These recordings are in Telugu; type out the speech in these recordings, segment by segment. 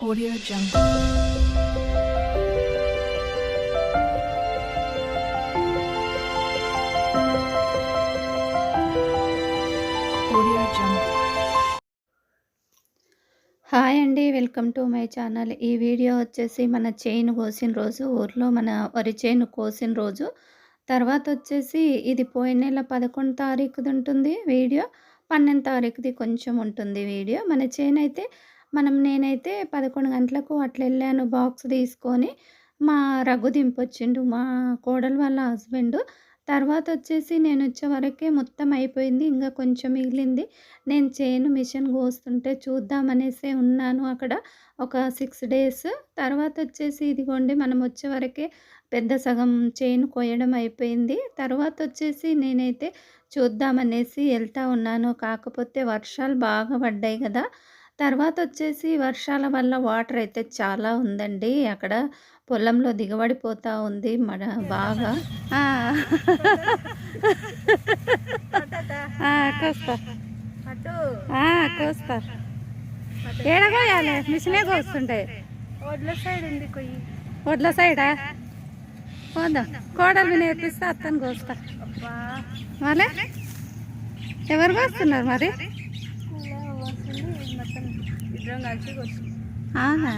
Audio Jungle. హాయ్ అండి వెల్కమ్ టు మై ఛానల్ ఈ వీడియో వచ్చేసి మన చైన్ కోసిన రోజు ఊర్లో మన వరి చేను కోసిన రోజు. తర్వాత వచ్చేసి ఇది పోయిన నెల పదకొండు తారీఖుది ఉంటుంది వీడియో పన్నెండు తారీఖుది కొంచెం ఉంటుంది వీడియో మన చేను అయితే మనం నేనైతే పదకొండు గంటలకు అట్లా వెళ్ళాను బాక్స్ తీసుకొని మా రఘు దింపొచ్చిండు మా కోడలు వాళ్ళ హస్బెండ్. తర్వాత వచ్చేసి నేను వచ్చే వరకే మొత్తం అయిపోయింది ఇంకా కొంచెం మిగిలింది. నేను చేయను మిషన్ కోస్తుంటే చూద్దామనేసి ఉన్నాను అక్కడ ఒక సిక్స్ డేస్. తర్వాత వచ్చేసి ఇదిగోండి మనం వచ్చే వరకే పెద్ద సగం చేను కోయడం అయిపోయింది. తర్వాత వచ్చేసి నేనైతే చూద్దామనేసి వెళ్తూ ఉన్నాను. కాకపోతే వర్షాలు బాగా పడ్డాయి కదా. తర్వాత వచ్చేసి వర్షాల వల్ల వాటర్ అయితే చాలా ఉందండి. అక్కడ పొలంలో దిగబడిపోతూ ఉంది మన బాగా. కోస్తా. కోస్తా. ఏడ కోయాలి మిషనే కోస్తుంటే. ఒడ్ల సైడ్ ఉంది కొయ్యి. ఒడ్ల సైడా? పోదాం. కోడలు నేర్పిస్తే అత్తను కోస్తా. మళ్ళీ? ఎవరు కోస్తున్నారు మరి? ఇద్దరం కలిసి అవునా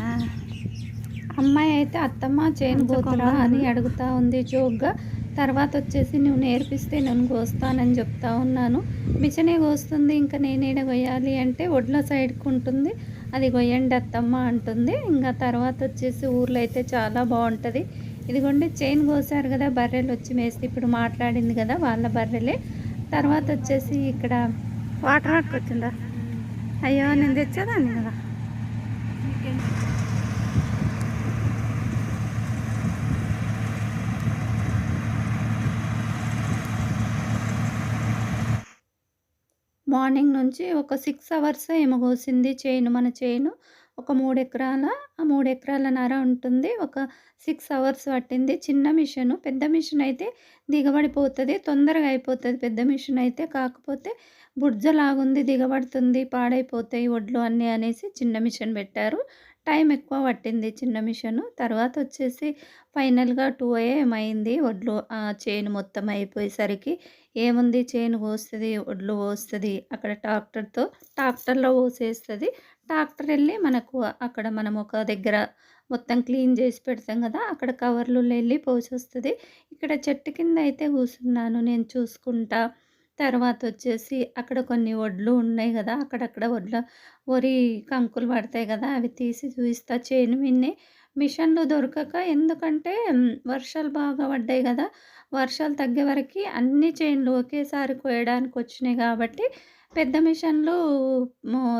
అమ్మాయి అయితే అత్తమ్మ చేను పోతురా అని అడుగుతా ఉంది జోక్గా. తర్వాత వచ్చేసి నువ్వు నేర్పిస్తే నేను కోస్తానని చెప్తా ఉన్నాను. మిషనే కోస్తుంది ఇంకా నేనేడ కొయ్యాలి అంటే ఒడ్ల సైడ్కి ఉంటుంది. అది కొయ్యండి అత్తమ్మ అంటుంది. ఇంకా తర్వాత వచ్చేసి ఊర్లో అయితే చాలా బాగుంటుంది. ఇదిగోండి చైన్ కోసారు కదా బర్రెలు వచ్చి మేస్తే. ఇప్పుడు మాట్లాడింది కదా వాళ్ళ బర్రెలే. తర్వాత వచ్చేసి ఇక్కడ వాటర్ పట్టుకొచ్చిందా అయ్యో నేను తెచ్చేదాన్ని కదా. మార్నింగ్ నుంచి ఒక సిక్స్ అవర్స్ ఏమో కోసింది చైన్ మన చైన్. ఒక మూడు ఎకరాల ఆ మూడు ఎకరాల నర ఉంటుంది. ఒక సిక్స్ అవర్స్ పట్టింది. చిన్న మిషన్ పెద్ద మిషన్ అయితే దిగబడిపోతుంది తొందరగా అయిపోతుంది. పెద్ద మిషన్ అయితే కాకపోతే బుడ్జలాగుంది దిగబడుతుంది పాడైపోతాయి వడ్లు అన్నీ అనేసి చిన్న మిషన్ పెట్టారు. టైం ఎక్కువ పట్టింది చిన్న మిషన్. తర్వాత వచ్చేసి ఫైనల్గా టూ ఏఎం వడ్లు ఆ చైన్ మొత్తం అయిపోయేసరికి. ఏముంది చేను పోస్తుంది ఒడ్లు పోస్తుంది అక్కడ ట్రాక్టర్తో ట్రాక్టర్లో పోసేస్తుంది. ట్రాక్టర్ వెళ్ళి మనకు అక్కడ మనం ఒక దగ్గర మొత్తం క్లీన్ చేసి పెడతాం కదా అక్కడ కవర్లు వెళ్ళి పోసేస్తుంది. ఇక్కడ చెట్టు కింద అయితే కూర్చున్నాను నేను చూసుకుంటా. తర్వాత వచ్చేసి అక్కడ కొన్ని వడ్లు ఉన్నాయి కదా అక్కడక్కడ వడ్ల వరి కంకులు పడతాయి కదా అవి తీసి చూపిస్తా. చేను మిన్నే మిషన్లు దొరకక ఎందుకంటే వర్షాలు బాగా పడ్డాయి కదా వర్షాలు తగ్గే వరకు అన్ని చైన్లు ఒకేసారి కోయడానికి వచ్చినాయి కాబట్టి పెద్ద మిషన్లు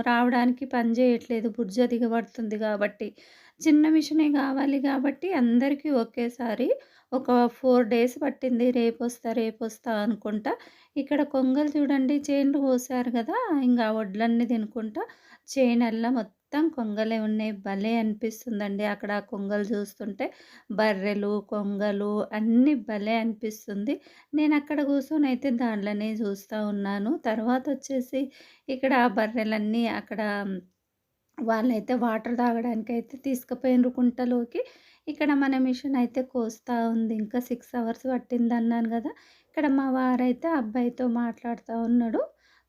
రావడానికి పని చేయట్లేదు. బుర్జ దిగబడుతుంది కాబట్టి. చిన్న మిషనే కావాలి కాబట్టి అందరికీ ఒకేసారి ఒక ఫోర్ డేస్ పట్టింది. రేపు వస్తా రేపు వస్తా అనుకుంటా. ఇక్కడ కొంగలు చూడండి చేన్లు పోసారు కదా ఇంకా వడ్లన్నీ తినుకుంటా చేనల్లా మొత్తం కొంగలే ఉన్నాయి. భలే అనిపిస్తుందండి అక్కడ కొంగలు చూస్తుంటే. బర్రెలు కొంగలు అన్నీ భలే అనిపిస్తుంది. నేను అక్కడ కూర్చొని అయితే దాంట్లోనే చూస్తూ ఉన్నాను. తర్వాత వచ్చేసి ఇక్కడ ఆ బర్రెలన్నీ అక్కడ వాళ్ళైతే వాటర్ తాగడానికి అయితే తీసుకుపోయినరు కుంటలోకి. ఇక్కడ మన మిషన్ అయితే కోస్తూ ఉంది. ఇంకా సిక్స్ అవర్స్ పట్టింది అన్నాను కదా. ఇక్కడ మా వారైతే అబ్బాయితో మాట్లాడుతూ ఉన్నాడు.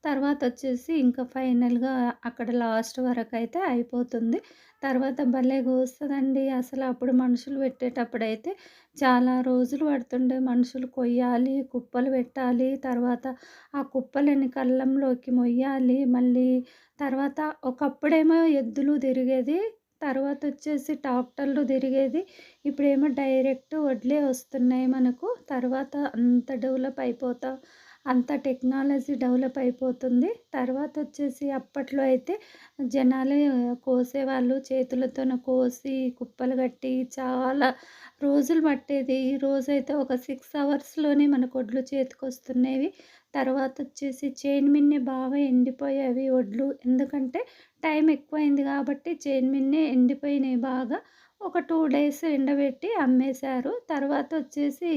తర్వాత వచ్చేసి ఇంకా ఫైనల్గా అక్కడ లాస్ట్ వరకు అయితే అయిపోతుంది. తర్వాత భలే కోస్తుందండి అసలు అప్పుడు మనుషులు పెట్టేటప్పుడు అయితే చాలా రోజులు పడుతుండే మనుషులు కొయ్యాలి కుప్పలు పెట్టాలి. తర్వాత ఆ కుప్పలని కళ్ళంలోకి మొయ్యాలి. మళ్ళీ తర్వాత ఒకప్పుడేమో ఎద్దులు తిరిగేది తర్వాత వచ్చేసి టాక్టర్లు తిరిగేది. ఇప్పుడేమో డైరెక్ట్ వడ్లే వస్తున్నాయి మనకు. తర్వాత అంత డెవలప్ అయిపోతా అంత టెక్నాలజీ డెవలప్ అయిపోతుంది. తర్వాత వచ్చేసి అప్పట్లో అయితే జనాలే కోసేవాళ్ళు చేతులతోన కోసి కుప్పలు కట్టి చాలా రోజులు పట్టేది. ఈ రోజైతే ఒక సిక్స్ అవర్స్లోనే మన కొడ్లు చేతికొస్తున్నాయి తర్వాత వచ్చేసి చైన్ మిన్నే బాగా ఎండిపోయేవి వడ్లు ఎందుకంటే టైం ఎక్కువైంది కాబట్టి చైన్ మిన్నే ఎండిపోయినాయి బాగా. ఒక టూ డేస్ ఎండబెట్టి అమ్మేశారు. తర్వాత వచ్చేసి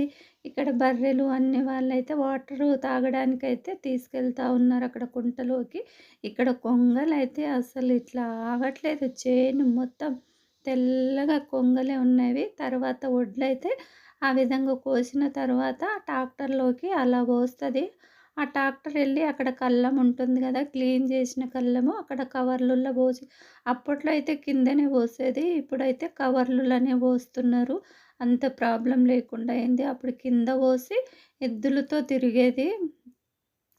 ఇక్కడ బర్రెలు అన్ని వాళ్ళైతే వాటర్ తాగడానికైతే తీసుకెళ్తా ఉన్నారు అక్కడ కుంటలోకి. ఇక్కడ కొంగలు అయితే అసలు ఇట్లా ఆగట్లేదు. చేను మొత్తం తెల్లగా కొంగలే ఉన్నవి. తర్వాత వడ్లైతే ఆ విధంగా కోసిన తర్వాత ట్రాక్టర్లోకి అలా పోస్తుంది. ఆ ట్రాక్టర్ వెళ్ళి అక్కడ కళ్ళం ఉంటుంది కదా క్లీన్ చేసిన కళ్ళము అక్కడ కవర్లుల్లో పోసి అప్పట్లో అయితే కిందనే పోసేది ఇప్పుడైతే కవర్లులోనే పోస్తున్నారు. అంత ప్రాబ్లం లేకుండా అయింది. అప్పుడు కింద పోసి ఎద్దులతో తిరిగేది.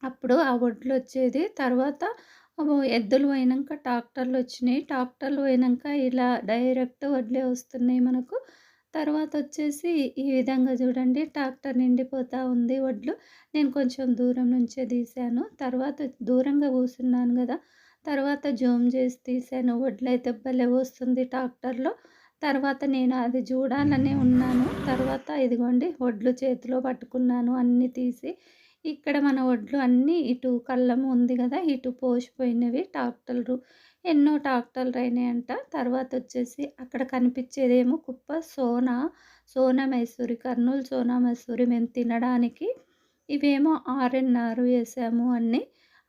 అప్పుడు ఆ వడ్లు వచ్చేది. తర్వాత ఎద్దులు పోయినాక ట్రాక్టర్లు వచ్చినాయి. ట్రాక్టర్లు పోయినాక ఇలా డైరెక్ట్ వడ్లే వస్తున్నాయి మనకు. తర్వాత వచ్చేసి ఈ విధంగా చూడండి ట్రాక్టర్ నిండిపోతూ ఉంది వడ్లు నేను కొంచెం దూరం నుంచే తీసాను తర్వాత దూరంగా కూసున్నాను కదా! తర్వాత జూమ్ చేసి తీసాను వడ్లు అయితే భలే వస్తుంది ట్రాక్టర్లో. తర్వాత నేను అది చూడాలనే ఉన్నాను. తర్వాత ఇదిగోండి వడ్లు చేతిలో పట్టుకున్నాను. అన్నీ తీసి ఇక్కడ మన వడ్లు అన్నీ ఇటు కళ్ళము ఉంది కదా ఇటు పోసిపోయినవి ట్రాక్టర్లు ఎన్నో ట్రాక్టర్లు అయినాయంట. తర్వాత వచ్చేసి అక్కడ కనిపించేదేమో కుప్ప సోనా సోనా మైసూరి కర్నూలు సోనా మైసూరి మేము తినడానికి ఇవేమో ఆర్ఎన్ఆర్ వేసాము అన్నీ.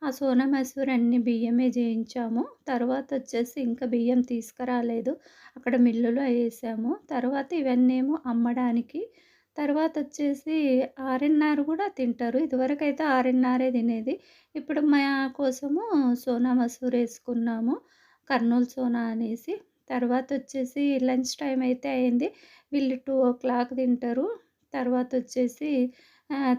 ఆ సోనా మైసూరి అన్ని బియ్యమే చేయించాము. తర్వాత వచ్చేసి ఇంకా బియ్యం తీసుకురాలేదు. అక్కడ మిల్లులో వేసాము. తర్వాత ఇవన్నీ ఏమో అమ్మడానికి తర్వాత వచ్చేసి ఆర్ఎన్ఆర్ కూడా తింటారు. ఇదివరకు అయితే ఆర్ఎన్ఆరే తినేది. ఇప్పుడు మా కోసము సోనా మసూర్ వేసుకున్నాము. కర్నూలు సోనా అనేసి. తర్వాత వచ్చేసి లంచ్ టైం అయితే అయింది. వీళ్ళు టూ ఓ క్లాక్ తింటారు. తర్వాత వచ్చేసి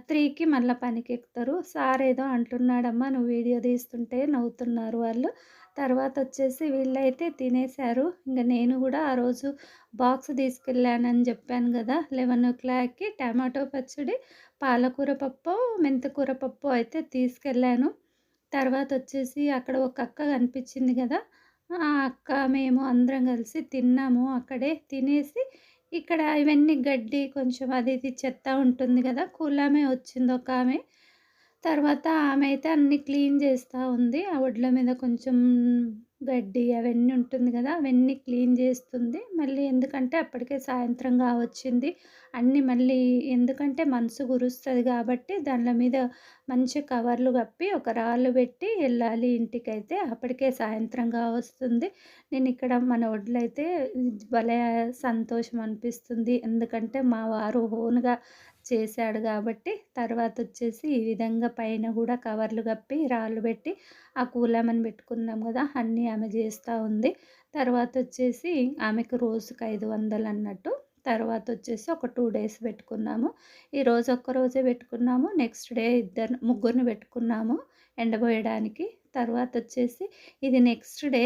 త్రీకి మళ్ళీ పనికి ఎక్కుతారు సార్ ఏదో అంటున్నాడమ్మా నువ్వు వీడియో తీస్తుంటే నవ్వుతున్నారు వాళ్ళు. తర్వాత వచ్చేసి వీళ్ళైతే తినేశారు. ఇంకా నేను కూడా ఆ రోజు బాక్స్ తీసుకెళ్ళానని చెప్పాను కదా లెవెన్ ఓ క్లాక్కి టమాటో పచ్చడి పాలకూర పప్పు మెంతకూర పప్పు అయితే తీసుకెళ్ళాను. తర్వాత వచ్చేసి అక్కడ ఒక అక్క కనిపించింది కదా ఆ అక్క మేము అందరం కలిసి తిన్నాము అక్కడే. తినేసి ఇక్కడ ఇవన్నీ గడ్డి కొంచెం అది ఇది చెత్త ఉంటుంది కదా కూలామే వచ్చింది ఒక ఆమె. తర్వాత ఆమె అయితే అన్నీ క్లీన్ చేస్తూ ఉంది. ఆ వడ్ల మీద కొంచెం గడ్డి అవన్నీ ఉంటుంది కదా అవన్నీ క్లీన్ చేస్తుంది. మళ్ళీ ఎందుకంటే అప్పటికే సాయంత్రం కావచ్చింది. అన్నీ మళ్ళీ ఎందుకంటే మనసు గురుస్తుంది కాబట్టి దానిల మీద మంచి కవర్లు కప్పి ఒక రాళ్ళు పెట్టి వెళ్ళాలి ఇంటికైతే. అప్పటికే సాయంత్రం కావస్తుంది. నేను ఇక్కడ మన వడ్లైతే భలే సంతోషం అనిపిస్తుంది. ఎందుకంటే మా వారు ఓన్గా చేశాడు కాబట్టి తర్వాత వచ్చేసి ఈ విధంగా పైన కూడా కవర్లు కప్పి రాళ్ళు పెట్టి ఆ కూలమని పెట్టుకున్నాం కదా అన్నీ ఆమె చేస్తూ ఉంది. తర్వాత వచ్చేసి ఆమెకు రోజుకు ఐదు వందలు అన్నట్టు. తర్వాత వచ్చేసి ఒక టూ డేస్ పెట్టుకున్నాము. ఈరోజు ఒక్క రోజే పెట్టుకున్నాము. నెక్స్ట్ డే ఇద్దరు ముగ్గురిని పెట్టుకున్నాము ఎండబోయడానికి. తర్వాత వచ్చేసి ఇది నెక్స్ట్ డే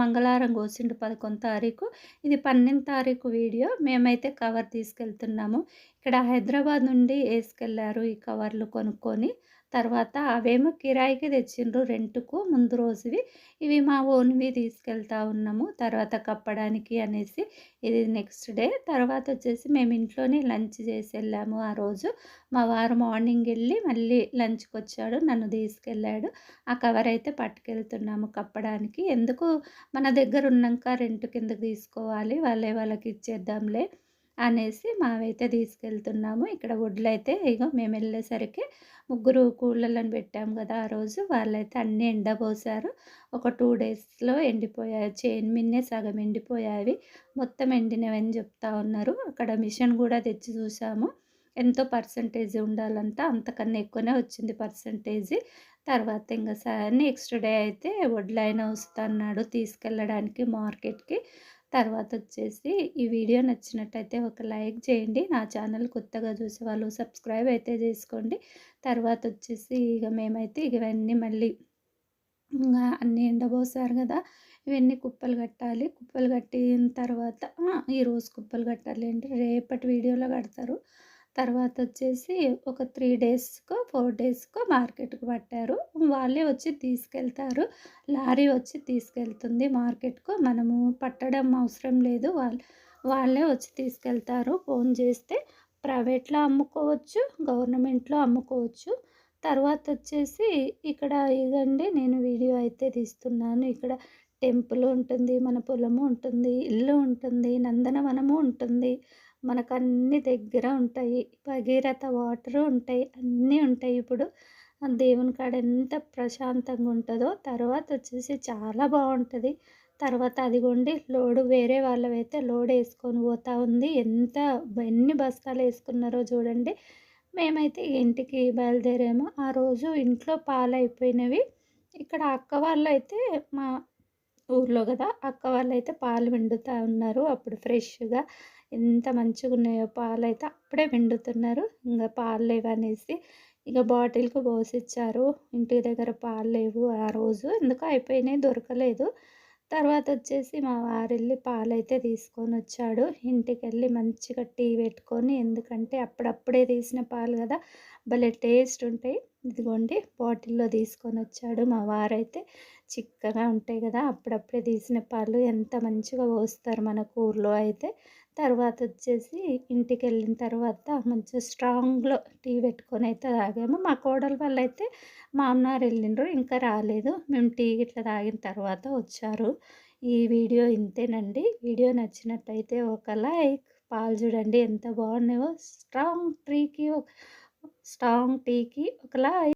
మంగళవారం కోసిండు పదకొండు తారీఖు. ఇది పన్నెండు తారీఖు వీడియో. మేమైతే కవర్ తీసుకెళ్తున్నాము. ఇక్కడ హైదరాబాద్ నుండి వేసుకెళ్ళారు ఈ కవర్లు కొనుక్కొని. తర్వాత అవేమో కిరాయికి తెచ్చిండ్రు రెంట్కు ముందు రోజువి. ఇవి మా ఓన్వి తీసుకెళ్తా ఉన్నాము. తర్వాత కప్పడానికి అనేసి ఇది నెక్స్ట్ డే. తర్వాత వచ్చేసి మేము ఇంట్లోనే లంచ్ చేసి వెళ్ళాము ఆ రోజు. మా వారు మార్నింగ్ వెళ్ళి మళ్ళీ లంచ్కి వచ్చాడు నన్ను తీసుకెళ్ళాడు. ఆ కవర్ అయితే పట్టుకెళ్తున్నాము కప్పడానికి. ఎందుకు? మన దగ్గర ఉన్నాక రెంట్ కిందకి తీసుకోవాలి? వాళ్ళే వాళ్ళకి ఇచ్చేద్దాంలే. అనేసి మావైతే తీసుకెళ్తున్నాము. ఇక్కడ వడ్లు అయితే ఇగో మేము వెళ్ళేసరికి ముగ్గురు కూలలను పెట్టాము కదా ఆ రోజు. వాళ్ళైతే అన్నీ ఎండబోసారు. ఒక టూ డేస్లో ఎండిపోయాయి చైన్ మిన్నే సగం ఎండిపోయాయి. మొత్తం ఎండినవని చెప్తా ఉన్నారు. అక్కడ మిషన్ కూడా తెచ్చి చూసాము. ఎంతో పర్సంటేజ్ ఉండాలంట. అంతకన్నా ఎక్కువనే వచ్చింది పర్సంటేజ్. తర్వాత ఇంకా సార్ నెక్స్ట్ డే అయితే వడ్లైన వస్తున్నాడు తీసుకెళ్ళడానికి మార్కెట్కి. తర్వాత వచ్చేసి ఈ వీడియో నచ్చినట్టయితే ఒక లైక్ చేయండి. నా ఛానల్ కొత్తగా చూసే వాళ్ళు సబ్స్క్రైబ్ అయితే చేసుకోండి. తర్వాత వచ్చేసి ఇక మేమైతే ఇవన్నీ మళ్ళీ ఇంకా అన్నీ ఎండబోసారు కదా ఇవన్నీ కుప్పలు కట్టాలి. కుప్పలు కట్టిన తర్వాత ఈరోజు కుప్పలు కట్టాలి అంటే రేపటి వీడియోలో కడతారు. తర్వాత వచ్చేసి ఒక త్రీ డేస్కో ఫోర్ డేస్కో మార్కెట్కు పట్టారు. వాళ్ళే వచ్చి తీసుకెళ్తారు. లారీ వచ్చి తీసుకెళ్తుంది మార్కెట్కు. మనము పట్టడం అవసరం లేదు. వాళ్ళు వాళ్ళే వచ్చి తీసుకెళ్తారు. ఫోన్ చేస్తే ప్రైవేట్లో అమ్ముకోవచ్చు గవర్నమెంట్లో అమ్ముకోవచ్చు. తర్వాత వచ్చేసి ఇక్కడ ఇదండి నేను వీడియో అయితే తీస్తున్నాను. ఇక్కడ టెంపుల్ ఉంటుంది మన పొలము ఉంటుంది ఇల్లు ఉంటుంది నందనవనము ఉంటుంది. మనకు అన్ని దగ్గర ఉంటాయి భగీరథ వాటర్ ఉంటాయి అన్నీ ఉంటాయి. ఇప్పుడు ఆ దేవుని కాడ ఎంత ప్రశాంతంగా ఉంటుందో తర్వాత వచ్చేసి చాలా బాగుంటుంది. తర్వాత అదిగోండి లోడు వేరే వాళ్ళవైతే లోడ్ వేసుకొని పోతా ఉంది. ఎంత ఎన్ని బస్తాలు వేసుకున్నారో చూడండి. మేమైతే ఇంటికి బయలుదేరాము. ఆ రోజు ఇంట్లో పాలు అయిపోయినవి ఇక్కడ అక్క వాళ్ళు అయితే మా ఊర్లో కదా అక్క వాళ్ళు అయితే పాలు వెండుతూ ఉన్నారు. అప్పుడు ఫ్రెష్గా ఎంత మంచిగా ఉన్నాయో పాలు అయితే అప్పుడే వెండుతున్నారు ఇంకా పాలు లేవనేసి ఇక బాటిల్కి పోసిచ్చారు. ఇంటి దగ్గర పాలు లేవు ఆ రోజు. ఎందుకు అయిపోయినాయి దొరకలేదు. తర్వాత వచ్చేసి మా వారిల్లి పాలైతే తీసుకొని వచ్చాడు ఇంటికి వెళ్ళి మంచిగా టీ పెట్టుకొని ఎందుకంటే అప్పుడప్పుడే తీసిన పాలు కదా భలే టేస్ట్ ఉంటాయి ఇదిగోండి బాటిల్లో తీసుకొని వచ్చాడు మా వారైతే. చిక్కగా ఉంటాయి కదా అప్పుడప్పుడే తీసిన పాలు. ఎంత మంచిగా పోస్తారు మన ఊర్లో అయితే. తర్వాత వచ్చేసి ఇంటికి వెళ్ళిన తర్వాత మంచిగా స్ట్రాంగ్లో టీ పెట్టుకొని అయితే తాగాము. మా కోడలు వాళ్ళు అయితే మా వెళ్ళిండ్రు ఇంకా రాలేదు. మేము టీ ఇట్లా తాగిన తర్వాత వచ్చారు. ఈ వీడియో ఇంతేనండి. వీడియో నచ్చినట్టయితే ఒక లైక్ పాలు చూడండి ఎంత బాగున్నాయో. స్ట్రాంగ్ టీకి స్ట్రాంగ్ టీకి ఒక లైక్.